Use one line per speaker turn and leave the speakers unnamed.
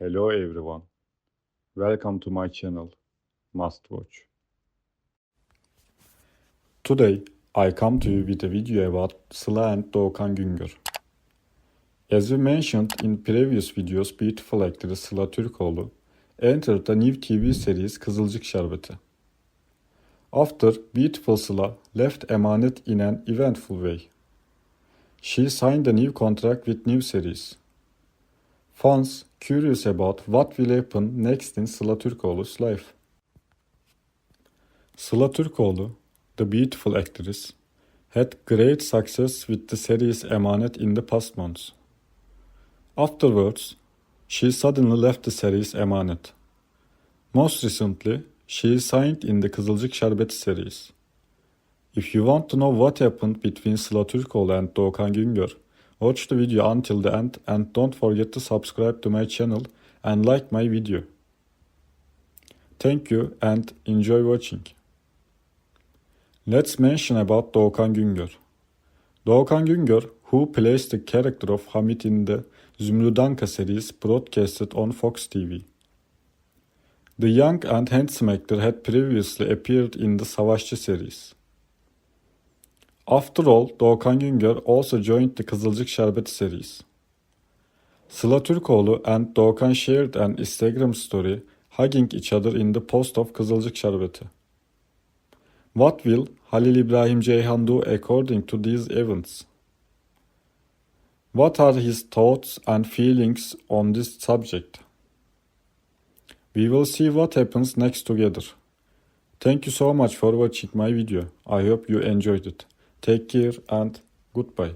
Hello everyone. Welcome to my channel, Must Watch. Today, I come to you with a video about Sıla and Doğukan Güngör. As we mentioned in previous videos, beautiful actress Sıla Türkoğlu entered the new TV series Kızılcık Şerbeti. After Beautiful Sıla left Emanet in an eventful way. She signed a new contract with new series. Fans curious about what will happen next in Sıla Türkoğlu's life. Sıla Türkoğlu, the beautiful actress, had great success with the series Emanet in the past months. Afterwards, she suddenly left the series Emanet. Most recently, she signed in the Kızılcık Şerbeti series. If you want to know what happened between Sıla Türkoğlu and Doğukan Güngör, watch the video until the end and don't forget to subscribe to my channel and like my video. Thank you and enjoy watching. Let's mention about Doğukan Güngör. Doğukan Güngör, who plays the character of Hamit in the Zümrüdanka series broadcasted on Fox TV. The young and handsome actor had previously appeared in the Savaşçı series. After all, Doğukan Güngör also joined the Kızılcık Şerbeti series. Sıla Türkoğlu and Doğukan shared an Instagram story hugging each other in the post of Kızılcık Şerbeti. What will Halil İbrahim Ceyhan do according to these events? What are his thoughts and feelings on this subject? We will see what happens next together. Thank you so much for watching my video. I hope you enjoyed it. Take care and goodbye.